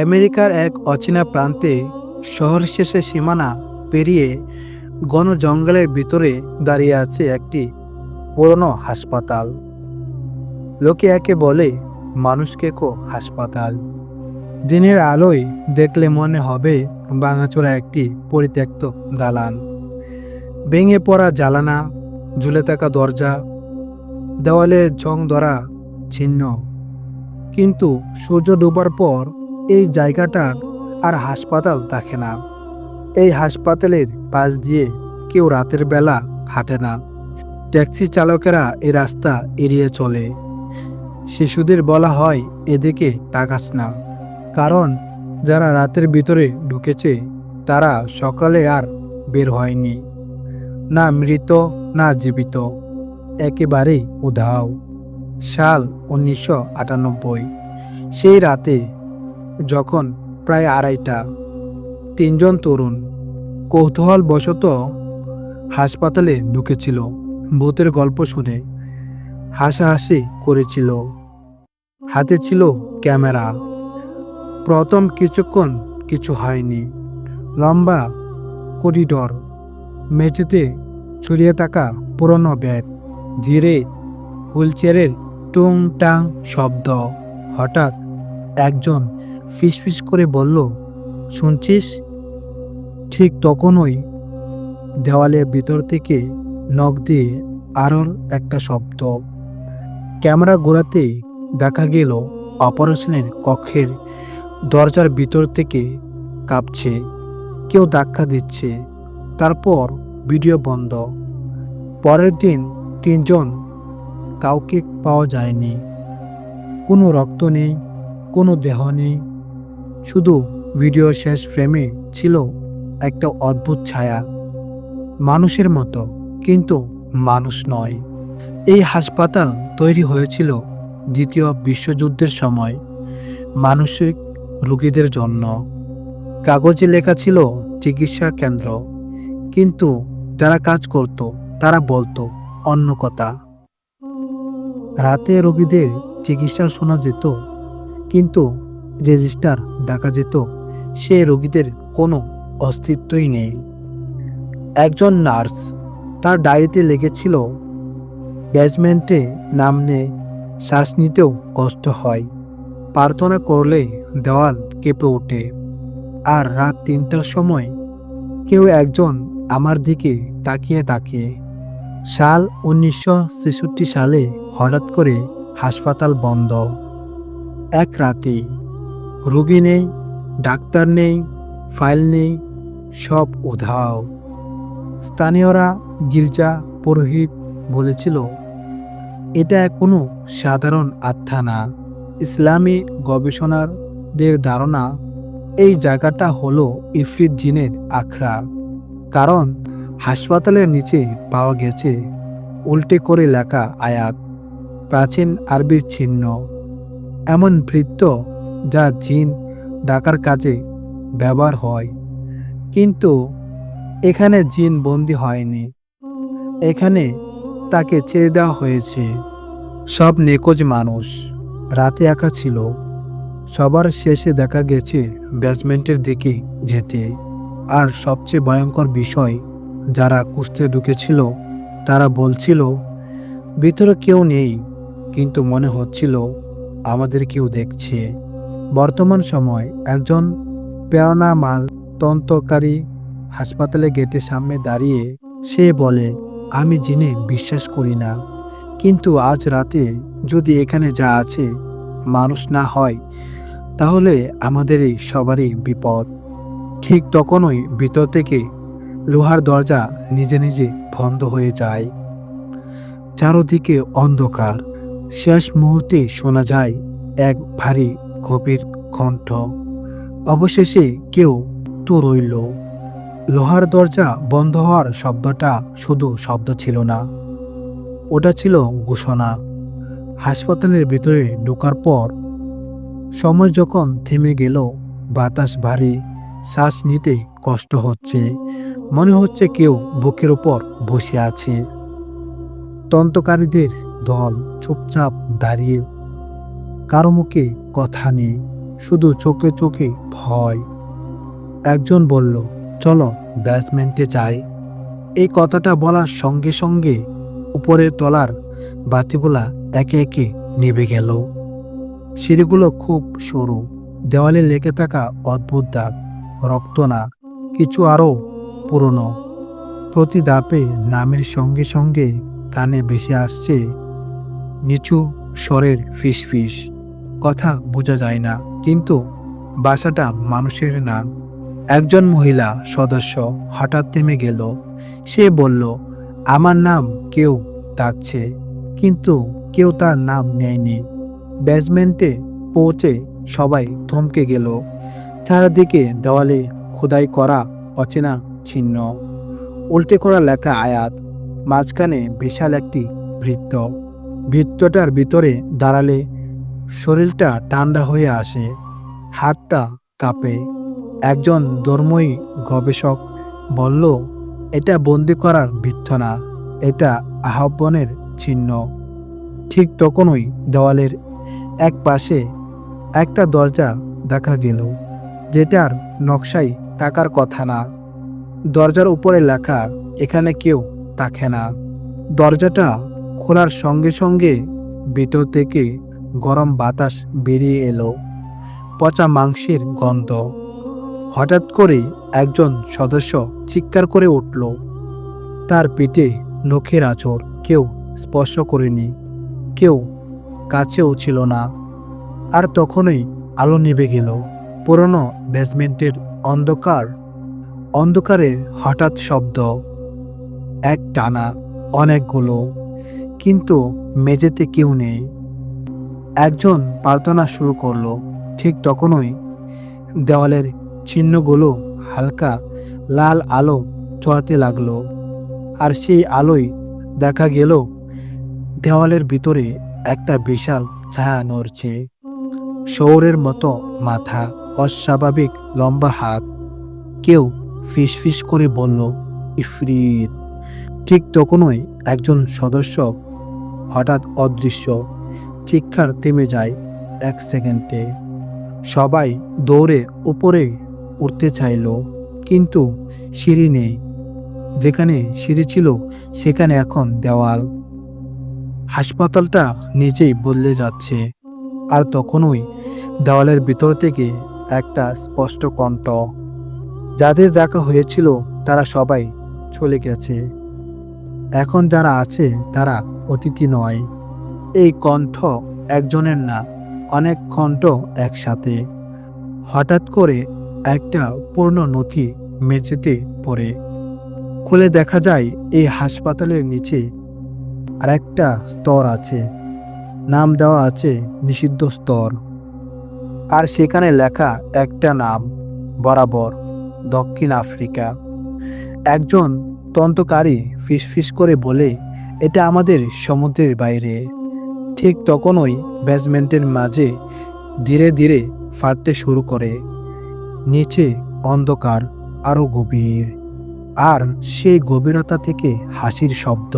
আমেরিকার এক অচেনা প্রান্তে শহর শেষে সীমানা পেরিয়ে ঘন জঙ্গলের ভিতরে দাঁড়িয়ে আছে একটি পুরনো হাসপাতাল। লোকে একে বলে মানুষকে কো হাসপাতাল। দিনের আলোয় দেখলে মনে হবে ভাঙাচোরা একটি পরিত্যক্ত দালান। ভেঙে পড়া জ্বালানা ঝুলে থাকা দরজা, দেওয়ালে জং ধরা ছিন্ন। কিন্তু সূর্য ডুবার পর এই জায়গাটার আর হাসপাতাল থাকে না। এই হাসপাতালের পাশ দিয়ে কেউ রাতের বেলা হাঁটে না। ট্যাক্সি চালকেরা এ রাস্তা এড়িয়ে চলে। শিশুদের বলা হয়, এদিকে তাকাস না। কারণ যারা রাতের ভিতরে ঢুকেছে, তারা সকালে আর বের হয়নি। না মৃত, না জীবিত। একেবারেই উধাও। সাল উনিশশো আটানব্বই। সেই রাতে যখন প্রায় আড়াইটা। তিনজন তরুণ কৌতূহলবশত হাসপাতালে ঢুকেছিল। ভূতের গল্প শুনে হাসাহাসি করেছিল। হাতে ছিল ক্যামেরা। প্রথম কিছুক্ষণ কিছু হয়নি। লম্বা করিডর, মেঝেতে ছড়িয়ে থাকা পুরনো ব্যাগ ধীরে হুইলচেয়ারের টুং টাং শব্দ। হঠাৎ একজন ফিসফিস করে বলল, শুনছিস? ঠিক তখনই দেওয়ালের ভিতর থেকে নখ দিয়ে আরল একটা শব্দ ক্যামেরা ঘোরাতে দেখা গেল অপারেশনের কক্ষের দরজার ভিতর থেকে কাঁপছে, কেউ ধাক্কা দিচ্ছে, তারপর ভিডিও বন্ধ। পরের দিন তিনজন কাউকে পাওয়া যায়নি। কোনো রক্ত নেই, কোনো দেহ নেই শুধু ভিডিওর শেষ ফ্রেমে ছিল একটা অদ্ভুত ছায়া। মানুষের মতো, কিন্তু মানুষ নয়। এই হাসপাতাল তৈরি হয়েছিল দ্বিতীয় বিশ্বযুদ্ধের সময় মানসিক রোগীদের জন্য। কাগজে লেখা ছিল চিকিৎসা কেন্দ্র, কিন্তু যারা কাজ করত, তারা বলতো অন্য কথা। রাতে রোগীদের চিকিৎসা শোনা যেত, কিন্তু রেজিস্টার দেখা যেত, সে রোগীদের কোনো অস্তিত্বই নেই। একজন নার্স তার ডায়েরিতে লেগেছিল ব্যাজমেন্টে নামনে শ্বাস নিতেও কষ্ট হয়, প্রার্থনা করলে দেওয়াল কেঁপে ওঠে, আর রাত তিনটার সময় কেউ একজন আমার দিকে তাকিয়ে তাকিয়ে সাল উনিশশো ছেষট্টি সালে হঠাৎ করে হাসপাতাল বন্ধ। এক রাতেই রোগী নেই, ডাক্তার নেই, ফাইল নেই, সব উধাও। স্থানীয়রা গির্জা পুরোহিত বলেছিল, এটা কোনো সাধারণ আত্মা না। ইসলামী গবেষণারদের ধারণা, এই জায়গাটা হলো ইফরিত জিনের আখড়া। কারণ হাসপাতালের নিচে পাওয়া গেছে উল্টে করে লেখা আয়াত, প্রাচীন আরবির চিহ্ন। এমন বৃত্ত যা জিন ডাকার কাজে ব্যবহার হয়। কিন্তু এখানে জিন বন্দি হয়নি। এখানে তাকে ছেড়ে দেওয়া হয়েছে। সব নিখোঁজ মানুষ। রাতে একা ছিল। সবার শেষে দেখা গেছে ব্যাসমেন্টের দিকে যেতে। আর সবচেয়ে ভয়ঙ্কর বিষয়, যারা কুস্তে ঢুকেছিল, তারা বলছিল, ভিতরে কেউ নেই, কিন্তু মনে হচ্ছিল আমাদের কেউ দেখছে। বর্তমান সময় একজন প্রেরণা মাল তন্তকারী হাসপাতালে গেটের সামনে দাঁড়িয়ে সে বলে, আমি জিনে বিশ্বাস করি না। কিন্তু আজ রাতে যদি এখানে যা আছে মানুষ না হয়, তাহলে আমাদের সবারই বিপদ। ঠিক তখনই ভিতর থেকে লোহার দরজা নিজে নিজে বন্ধ হয়ে যায়। চারদিকে অন্ধকার। শেষ মুহূর্তে শোনা যায় এক ভারী গভীর কণ্ঠ। অবশেষে কেউ তো রইল। লোহার দরজা বন্ধ হওয়ার শব্দটা শুধু শব্দ ছিল না। ওটা ছিল ঘোষণা। হাসপাতালের ভিতরে ঢোকার পর সময় যখন থেমে গেল, বাতাস ভারী, শ্বাস নিতে কষ্ট হচ্ছে। মনে হচ্ছে কেউ বুকের ওপর বসে আছে। তন্তকারীদের দল চুপচাপ দাঁড়িয়ে কারও মুখে কথা নেই, শুধু চোখে চোখে ভয়। একজন বলল, চলো ব্যাসমেন্টে যাই এই কথাটা বলার সঙ্গে সঙ্গে উপরের তলার বাতিগুলা একে একে নিভে গেল। সিঁড়িগুলো খুব সরু, দেওয়ালে লেগে থাকা অদ্ভুত দাগ, রক্ত না, কিছু আরও পুরনো। প্রতি দাপে নামের সঙ্গে সঙ্গে কানে ভেসে আসছে নিচু স্বরের ফিসফিস। কথা বোঝা যায় না। কিন্তু বাসাটা মানুষের না। একজন মহিলা সদস্য হঠাৎ থেমে গেল। সে বলল, আমার নাম কেউ ডাকছে, কিন্তু কেউ তার নাম নেয়নি। বেসমেন্টে পৌঁছে সবাই থমকে গেল। চারিদিকে দেওয়ালে খোদাই করা অচেনা চিহ্ন উল্টে করা লেখা আয়াত, মাঝখানে বিশাল একটি বৃত্ত। বৃত্তটার ভিতরে দাঁড়ালে শরীরটা ঠান্ডা হয়ে আসে, হাতটা কাঁপে। একজন ধর্মই গবেষক বলল, এটা বন্দি করার বৃত্ত না, এটা আহ্বানের চিহ্ন। ঠিক তখনই দেওয়ালের এক পাশে একটা দরজা দেখা গেল, যেটার নকশাই থাকার কথা না। দরজার উপরে লেখা, এখানে কেউ তাকে না। দরজাটা খোলার সঙ্গে সঙ্গে ভেতর থেকে গরম বাতাস বেরিয়ে এলো। পচা মাংসের গন্ধ। হঠাৎ করে একজন সদস্য চিৎকার করে উঠল। তার পেটে নখের আঁচড় কেউ স্পর্শ করেনি, কেউ কাছেও ছিল না। আর তখনই আলো নিভে গেল। পুরনো বেসমেন্টের অন্ধকার, অন্ধকারে হঠাৎ শব্দ। এক টানা, অনেকগুলো। কিন্তু মেঝেতে কেউ নেই। একজন প্রার্থনা শুরু করল। ঠিক তখনই দেওয়ালের চিহ্নগুলো হালকা লাল আলো চড়াতে লাগল আর সেই আলোয় দেখা গেল দেওয়ালের ভিতরে একটা বিশাল ছায়া নড়ছে। শহরের মতো মাথা, অস্বাভাবিক লম্বা হাত। কেউ ফিসফিস করে বলল, ইফরিত। ঠিক তখনই একজন সদস্য হঠাৎ অদৃশ্য চিৎকার থেমে যায় এক সেকেন্ডে। সবাই দৌড়ে উপরে উঠতে চাইল, কিন্তু সিঁড়ি নেই। যেখানে সিঁড়ি ছিল, সেখানে এখন দেওয়াল। হাসপাতালটা নিজেই বদলে যাচ্ছে। আর তখনই দেওয়ালের ভিতর থেকে একটা স্পষ্ট কণ্ঠ। যাদের দেখা হয়েছিল, তারা সবাই চলে গেছে। এখন যারা আছে, তারা অতিথি নয়। এই কণ্ঠ একজনের না, অনেক কণ্ঠ একসাথে। হঠাৎ করে একটা পূর্ণ নথি মেঝেতে পড়ে। খুলে দেখা যায় এই হাসপাতালের নিচে আরেকটা স্তর আছে। নাম দেওয়া আছে নিষিদ্ধ স্তর। আর সেখানে লেখা একটা নাম, বরাবর, দক্ষিণ আফ্রিকা। একজন তন্তকারী ফিসফিস করে বলে, এটা আমাদের সমুদ্রের বাইরে। ঠিক তখনই বেসমেন্টের মাঝে ধীরে ধীরে ফাটতে শুরু করে। নিচে অন্ধকার আরও গভীর। আর সেই গভীরতা থেকে হাসির শব্দ।